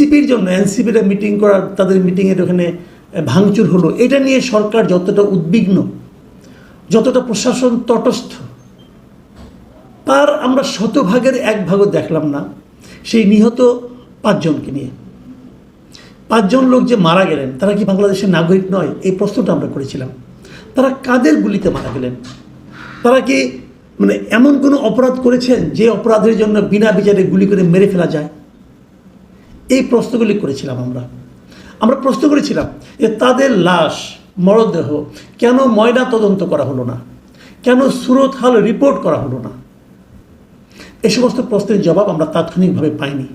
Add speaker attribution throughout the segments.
Speaker 1: এনসিপির জন্য, এনসিপিরা মিটিং করার তাদের মিটিংয়ের ওখানে ভাঙচুর হলো। এটা নিয়ে সরকার যতটা উদ্বিগ্ন, যতটা প্রশাসন তটস্থ, তার আমরা শতভাগের এক ভাগও দেখলাম না সেই নিহত পাঁচজনকে নিয়ে। পাঁচজন লোক যে মারা গেলেন, তারা কি বাংলাদেশের নাগরিক নয়? এই প্রশ্নটা আমরা করেছিলাম। তারা কাদের গুলিতে মারা গেলেন? তারা কি মানে এমন কোনো অপরাধ করেছেন যে অপরাধের জন্য বিনা বিচারে গুলি করে মেরে ফেলা যায়? এই প্রশ্নগুলি করেছিলাম আমরা। আমরা প্রশ্ন করেছিলাম যে তাদের লাশ, মরদেহ কেন ময়না তদন্ত করা হলো না? কেন সুরত হাল রিপোর্ট করা হলো না? এ সমস্ত প্রশ্নের জবাব আমরা তাৎক্ষণিকভাবে পাইনি।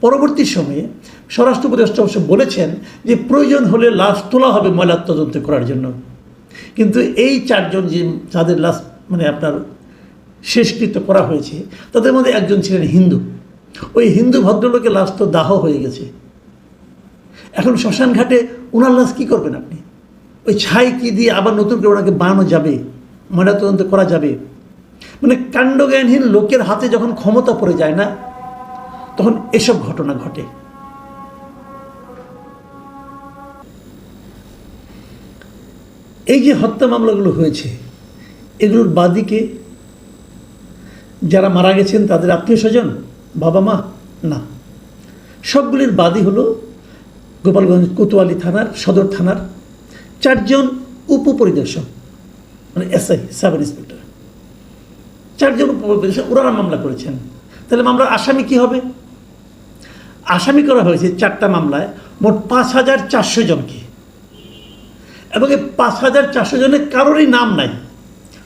Speaker 1: পরবর্তী সময়ে স্বরাষ্ট্র উপদেষ্টা অবশ্য বলেছেন যে প্রয়োজন হলে লাশ তোলা হবে ময়লা তদন্ত করার জন্য। কিন্তু এই চারজন যে যাদের লাশ মানে আপনার শেষকৃত্য করা হয়েছে, তাদের মধ্যে একজন ছিলেন হিন্দু। ওই হিন্দু ভদ্রলোকের লাশ তো দাহ হয়ে গেছে। এখন শ্মশান ঘাটে ওনার লাশ কী করবেন আপনি? ওই ছাই কি দিয়ে আবার নতুন করে ওনাকে বানানো যাবে? ময়নাতদন্ত করা যাবে? মানে কাণ্ডজ্ঞানহীন লোকের হাতে যখন ক্ষমতা পড়ে যায় না, তখন এসব ঘটনা ঘটে। এই যে হত্যা মামলাগুলো হয়েছে, এগুলোর বাদীকে যারা মারা গেছেন তাদের আত্মীয় স্বজন বাবা মা? না। সবগুলির বাদী হলো গোপালগঞ্জ কোতোয়ালি থানার, সদর থানার চারজন উপপরিদর্শক মানে এসআই, সাব ইন্সপেক্টর। চারজন উপপরিদর্শক ওনারা মামলা করেছেন। তাহলে মামলার আসামি কি হবে? আসামি করা হয়েছে চারটা মামলায় মোট পাঁচ হাজার চারশো জনকে। এবং এই পাঁচ হাজার চারশো জনের কারোরই নাম নাই,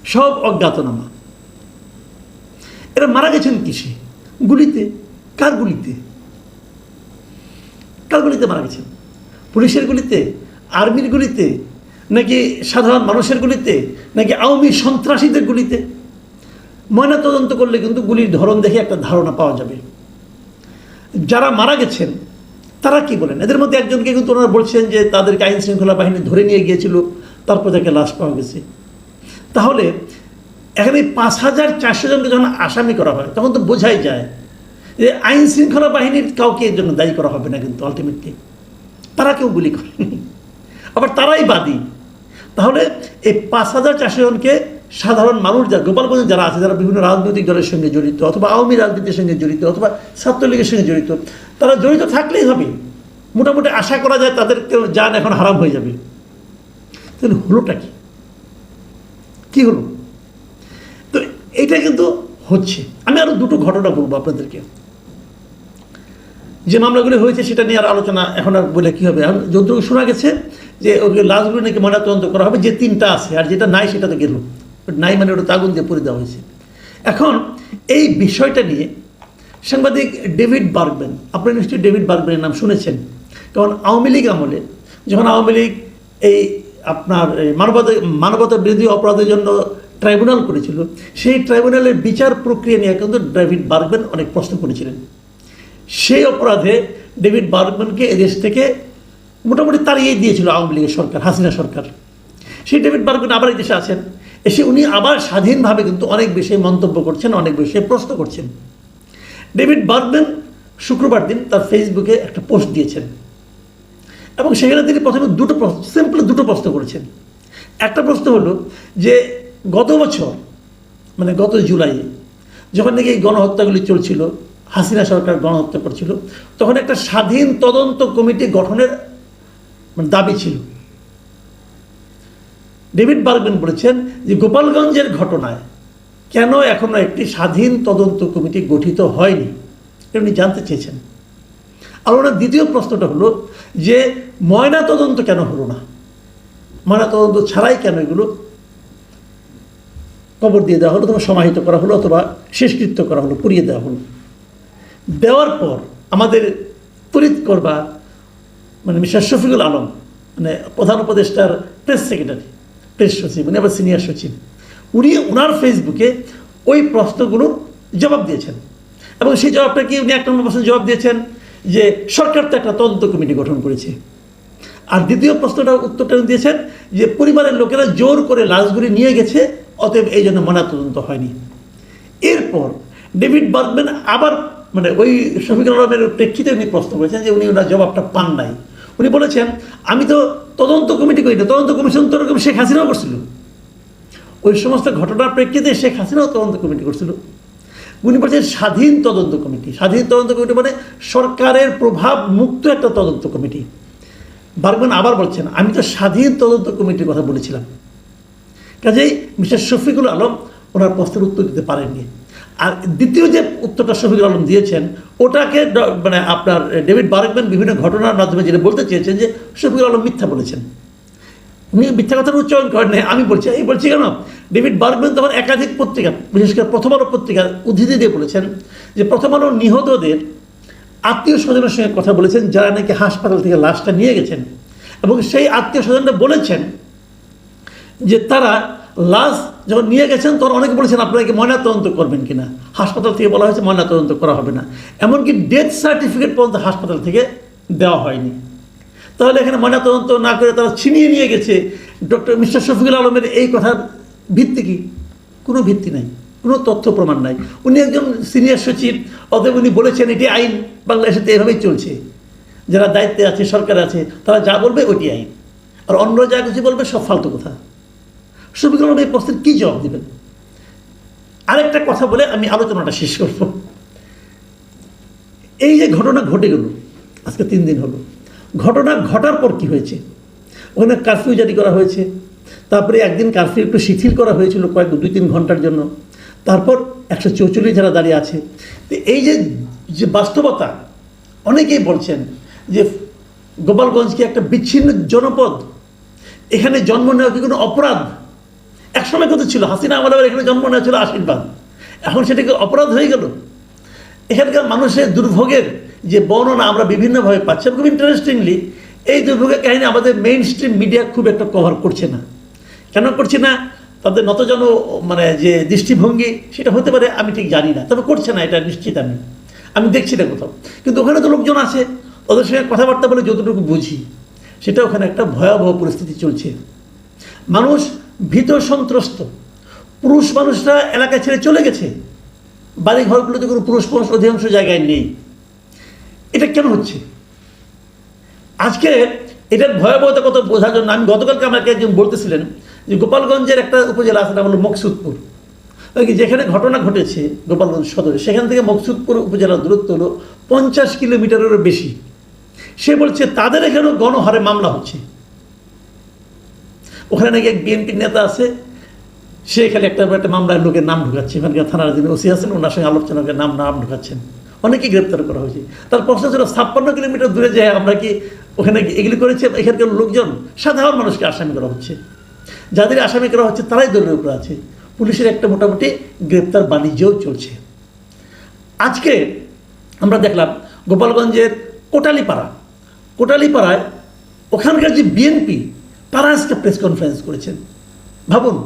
Speaker 1: সব অজ্ঞাতনামা। এরা মারা গেছেন কিসে? গুলিতে, কার গুলিতে? কার গুলিতে মারা গেছেন পুলিশের গুলিতে? আর্মির গুলিতে? নাকি সাধারণ মানুষের গুলিতে? নাকি আওয়ামী সন্ত্রাসীদের গুলিতে? ময়নাতদন্ত করলে কিন্তু গুলির ধরন দেখে একটা ধারণা পাওয়া যাবে। যারা মারা গেছেন, তারা কি বলেন? এদের মধ্যে একজনকে কিন্তু ওনারা বলছেন যে তাদেরকে আইন শৃঙ্খলা বাহিনী ধরে নিয়ে গিয়েছিল, তারপর তাকে লাশ পাওয়া গেছে। তাহলে এখানে পাঁচ হাজার চারশো জনকে যখন আসামি করা হয়, তখন তো বোঝাই যায় যে আইন শৃঙ্খলা বাহিনীর কাউকে এর জন্য দায়ী করা হবে না কিন্তু আলটিমেটলি তারা কেউ গুলি করেনি আবার তারাই বাদী। তাহলে এই পাঁচ হাজার চারশো জনকে সাধারণ মানুষ যারা গোপালগঞ্জে যারা আছে, যারা বিভিন্ন রাজনৈতিক দলের সঙ্গে জড়িত, অথবা আওয়ামী রাজনীতির সঙ্গে জড়িত, অথবা ছাত্রলীগের সঙ্গে জড়িত, তারা জড়িত থাকলেই হবে। মোটামুটি আশা করা যায় তাদের কেউ যান, এখন হারাম হয়ে যাবে। তাহলে হলোটা কি? কী হলো? তো এইটা কিন্তু হচ্ছে। আমি আরও দুটো ঘটনা বলব আপনাদেরকে। যে মামলাগুলি হয়েছে সেটা নিয়ে আর আলোচনা এখন আর বলে কী হবে? এখন যতটুকু শোনা গেছে যে ওকে লাশগুলো নাকি ময়নাতদন্ত করা হবে, যে তিনটা আছে, আর যেটা নাই সেটা তো গেল। নাই মানে ওটা আগুন দিয়ে পরে দেওয়া হয়েছে। এখন এই বিষয়টা নিয়ে সাংবাদিক ডেভিড বার্গবেন আপনারা নিশ্চয়ই ডেভিড বার্গবেনের নাম শুনেছেন কারণ আওয়ামী লীগ আমলে, যখন আওয়ামী লীগ এই আপনার মানবতা মানবতা বিরোধী অপরাধের জন্য ট্রাইব্যুনাল করেছিল। সেই ট্রাইব্যুনালের বিচার প্রক্রিয়া নিয়ে কিন্তু ডেভিড বার্গবেন অনেক প্রশ্ন করেছিলেন। সেই অপরাধে ডেভিড বার্গম্যানকে এদেশ থেকে মোটামুটি তাড়িয়ে দিয়েছিল আওয়ামী লীগের সরকার, হাসিনা সরকার। সেই ডেভিড বার্গম্যান আবার এই দেশে আছেন। এসে উনি আবার স্বাধীনভাবে কিন্তু অনেক বিষয়ে মন্তব্য করছেন, অনেক বিষয়ে প্রশ্ন করছেন। ডেভিড বার্গম্যান শুক্রবার দিন তার ফেসবুকে একটা পোস্ট দিয়েছেন। এবং সেখানে তিনি প্রথমে দুটো প্রশ্ন, সিম্পল দুটো প্রশ্ন করেছেন। একটা প্রশ্ন হলো যে গত বছর মানে গত জুলাইয়ে যখন নাকি এই গণহত্যাগুলি চলছিল, হাসিনা সরকার গণহত্যা করছিল, তখন একটা স্বাধীন তদন্ত কমিটি গঠনের মানে দাবি ছিল। ডেভিড বার্গম্যান বলেছেন যে গোপালগঞ্জের ঘটনায় কেন এখনও একটি স্বাধীন তদন্ত কমিটি গঠিত হয়নি, এটা উনি জানতে চেয়েছেন। আর ওনার দ্বিতীয় প্রশ্নটা হলো যে ময়না তদন্ত কেন হলো না? ময়না তদন্ত ছাড়াই কেন এগুলো কবর দিয়ে দেওয়া হলো অথবা সমাহিত করা হলো অথবা শেষকৃত্য করা হলো, পুড়িয়ে দেওয়া হলো। দেওয়ার পর আমাদের তরিত করবা মানে মিস্টার শফিকুল আলম মানে প্রধান উপদেষ্টার প্রেস সেক্রেটারি প্রেস সচিব, উনি আবার সিনিয়র সচিব, উনি ওনার ফেসবুকে ওই প্রশ্নগুলোর জবাব দিয়েছেন। এবং সেই জবাবটা কি উনি এক নম্বর প্রশ্নের জবাব দিয়েছেন? যে সরকার তো একটা তদন্ত কমিটি গঠন করেছে। আর দ্বিতীয় প্রশ্নটা উত্তরটা দিয়েছেন যে পরিবারের লোকেরা জোর করে লাশগুলি নিয়ে গেছে অতএব এই জন্য ময়নাতদন্ত হয়নি। এরপর ডেভিড বার্গম্যান আবার মানে ওই শফিকুল আলমের প্রেক্ষিতে উনি প্রশ্ন করেছেন যে উনি ওনার জবাবটা পান নাই। উনি বলেছেন, আমি তো তদন্ত কমিটি করি না, তদন্ত কমিশন তো ওরকম শেখ হাসিনাও করছিল। ওই সমস্ত ঘটনার প্রেক্ষিতে শেখ হাসিনাও তদন্ত কমিটি করছিল। উনি বলছেন, স্বাধীন তদন্ত কমিটি। স্বাধীন তদন্ত কমিটি মানে সরকারের প্রভাব মুক্ত একটা তদন্ত কমিটি। বারবার আবার বলছেন, আমি তো স্বাধীন তদন্ত কমিটির কথা বলেছিলাম। কাজেই মিস্টার শফিকুল আলম ওনার প্রশ্নের উত্তর দিতে পারেননি। আর দ্বিতীয় যে উত্তরটা শফিকুল আলম দিয়েছেন ওটাকে মানে আপনার ডেভিড বার্গম্যান বিভিন্ন ঘটনার মাধ্যমে যেটা বলতে চেয়েছেন যে শফিকুল আলম মিথ্যা বলেছেন। উনি মিথ্যা কথার উচ্চারণ করেন নাই, আমি বলছি এই বলছি কেন? ডেভিড বার্গম্যান তখন একাধিক পত্রিকা বিশেষ করে প্রথম আলো পত্রিকা উদ্ধৃতি দিয়ে বলেছেন যে প্রথম আলো নিহতদের আত্মীয় স্বজনের সঙ্গে কথা বলেছেন যারা নাকি হাসপাতাল থেকে লাশটা নিয়ে গেছেন। এবং সেই আত্মীয় স্বজনরা বলেছেন যে তারা লাশ যখন নিয়ে গেছেন, তখন অনেকে বলেছেন, আপনারা কি ময়নাতদন্ত করবেন কিনা? হাসপাতাল থেকে বলা হয়েছে ময়নাতদন্ত করা হবে না। এমনকি ডেথ সার্টিফিকেট পর্যন্ত হাসপাতাল থেকে দেওয়া হয়নি। তাহলে এখানে ময়নাতদন্ত না করে তারা ছিনিয়ে নিয়ে গেছে। ডক্টর মিস্টার শফিকুল আলমের এই কথার ভিত্তি কি? কোনো ভিত্তি নাই, কোনো তথ্য প্রমাণ নাই। উনি একজন সিনিয়র সচিব, অতএব উনি বলেছেন, এটি আইন বাংলাদেশে তো এভাবেই চলছে। যারা দায়িত্বে আছে, সরকারে আছে, তারা যা বলবে, ওইটি আইন। আর অন্য যা কিছু বলবে, সব ফালতু কথা। আলম এই প্রশ্নের কী জবাব দেবেন? আরেকটা কথা বলে আমি আলোচনাটা শেষ করব। এই যে ঘটনা ঘটে গেল, আজকে তিন দিন হলো, ঘটনা ঘটার পর কি হয়েছে? ওখানে কারফিউ জারি করা হয়েছে, তারপরে একদিন কারফিউ একটু শিথিল করা হয়েছিল কয়েক দুই তিন ঘণ্টার জন্য, তারপর একশো চৌচল্লিশ যারা দাঁড়িয়ে আছে এই যে যে বাস্তবতা, অনেকেই বলছেন যে গোপালগঞ্জকে একটা বিচ্ছিন্ন জনপদ, এখানে জন্ম নেওয়া কি কোনো অপরাধ? একসময় কত ছিল, হাসিনা আমলের এখানে জন্ম নেওয়া ছিল আশীর্বাদ। এখন সেটাকে অপরাধ হয়ে গেল? এখানকার মানুষের দুর্ভোগের যে বর্ণনা আমরা বিভিন্নভাবে পাচ্ছি খুব ইন্টারেস্টিংলি এই দুর্ভোগের কাহিনী আমাদের মেইন স্ট্রিম মিডিয়া খুব একটা কভার করছে না। কেন করছে না? তাদের নতজন মানে যে দৃষ্টিভঙ্গি, সেটা হতে পারে, আমি ঠিক জানি না। তবে করছে না, এটা নিশ্চিত আমি। আমি দেখছি না কোথাও। কিন্তু ওখানে তো লোকজন আছে, ওদের সঙ্গে কথাবার্তা বলে যতটুকু বুঝি, সেটা ওখানে একটা ভয়াবহ পরিস্থিতি চলছে। মানুষ ভীত সন্ত্রস্ত। পুরুষ মানুষরা এলাকা ছেড়ে চলে গেছে। বাড়ি ঘরগুলোতে কোনো পুরুষ মানুষ অধিকাংশ জায়গায় নেই। এটা কেন হচ্ছে? আজকে এটার ভয়াবহতা কত বোঝার জন্য আমি গতকালকে আমাকে একজন বলতেছিলেন যে গোপালগঞ্জের একটা উপজেলা আছে নাম হলো মকসুদপুর। যেখানে ঘটনা ঘটেছে গোপালগঞ্জ সদরে, সেখান থেকে মকসুদপুর উপজেলার দূরত্ব হলো পঞ্চাশ কিলোমিটারেরও বেশি। সে বলছে, তাদের এখানেও গণহারে মামলা হচ্ছে। ওখানে নাকি এক বিএনপির নেতা আছে, সে এখানে একটা একটা মামলায় লোকের নাম ঢুকাচ্ছে। এখানকার থানার যিনি ওসি আছেন, ওনার সঙ্গে আলোচনা করে নাম নাম ঢুকাচ্ছেন। অনেকেই গ্রেপ্তার করা হয়েছে। তার প্রশ্ন ছিল ছাপ্পান্ন কিলোমিটার দূরে যায়, আমরা কি ওখানে এগুলি করেছে? এখানকার লোকজন, সাধারণ মানুষকে আসামি করা হচ্ছে। যাদের আসামি করা হচ্ছে, তারাই দলের উপরে আছে। পুলিশের একটা মোটামুটি গ্রেপ্তার বাণিজ্যও চলছে। আজকে আমরা দেখলাম গোপালগঞ্জের কোটালিপাড়া। কোটালিপাড়ায় ওখানকার যে বিএনপি তারা আজকে প্রেস কনফারেন্স করেছেন। ভাবুন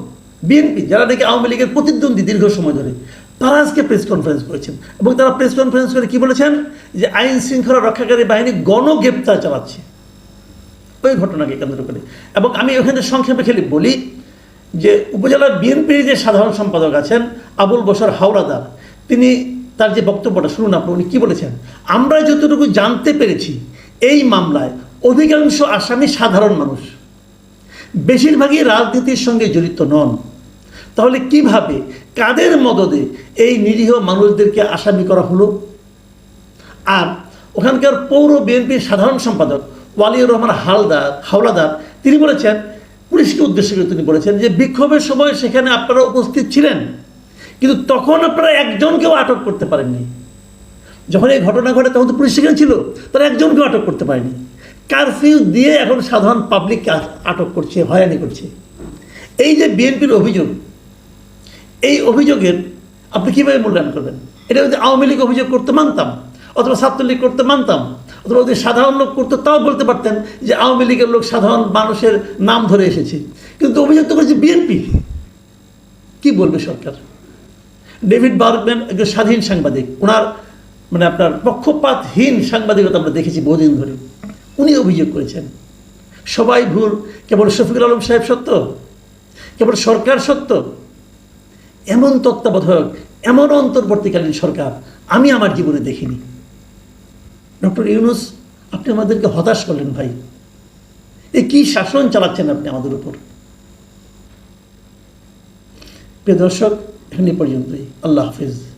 Speaker 1: বিএনপি যারা নাকি আওয়ামী লীগের প্রতিদ্বন্দ্বী দীর্ঘ সময় ধরে তারা আজকে প্রেস কনফারেন্স করেছেন। এবং তারা প্রেস কনফারেন্স করে কি বলেছেন? যে আইন শৃঙ্খলা রক্ষাকারী বাহিনী গণগ্রেপ্তার চালাচ্ছে। ওই ঘটনাকে কেন্দ্র করে। এবং আমি ওখানে সংক্ষেপে খেলে বলি যে উপজেলার বিএনপির যে সাধারণ সম্পাদক আছেন আবুল বসর হাওড়াদার, তিনি তার যে বক্তব্যটা শুনুন আপনি উনি কী বলেছেন? আমরা যতটুকু জানতে পেরেছি, এই মামলায় অধিকাংশ আসামি সাধারণ মানুষ। বেশিরভাগই রাজনীতির সঙ্গে জড়িত নন। তাহলে কীভাবে, কাদের মদদে এই নিরীহ মানুষদেরকে আসামি করা হলো? আর ওখানকার পৌর বিএনপির সাধারণ সম্পাদক ওয়ালিউর রহমান হালদার, হাওলাদার, তিনি বলেছেন, পুলিশকে উদ্দেশ্য করে তিনি বলেছেন যে বিক্ষোভের সময় সেখানে আপনারা উপস্থিত ছিলেন, কিন্তু তখন আপনারা একজনকেও আটক করতে পারেননি। যখন এই ঘটনা ঘটে তখন তো পুলিশ সেখানে ছিল, তারা একজনকেও আটক করতে পারেনি। কারফিউ দিয়ে এখন সাধারণ পাবলিককে আটক করছে, হয়রানি করছে। এই যে বিএনপির অভিযোগ, এই অভিযোগের আপনি কীভাবে মূল্যায়ন করবেন? এটা যদি আওয়ামী লীগ অভিযোগ করতে মানতাম, অথবা ছাত্রলীগ করতে মানতাম, অথবা যদি সাধারণ লোক করতো, তাও বলতে পারতেন যে আওয়ামী লীগের লোক সাধারণ মানুষের নাম ধরে এসেছে। কিন্তু অভিযোগ তো করেছে বিএনপি। কি বলবে সরকার? ডেভিড বার্গম্যান একজন স্বাধীন সাংবাদিক ওনার মানে আপনার পক্ষপাতহীন সাংবাদিকতা আমরা দেখেছি বহুদিন ধরে। উনি অভিযোগ করেছেন। সবাই ভুল। কেবল শফিকুল আলম সাহেব সত্য? কেবল সরকার সত্য? এমন তত্ত্বাবধায়ক, এমন অন্তর্বর্তীকালীন সরকার আমি আমার জীবনে দেখিনি। ডক্টর ইউনুস, আপনি আমাদেরকে হতাশ করলেন ভাই। এ কি শাসন চালাচ্ছেন আপনি আমাদের উপর? প্রিয় দর্শক, এখানে পর্যন্তই। আল্লাহ হাফিজ।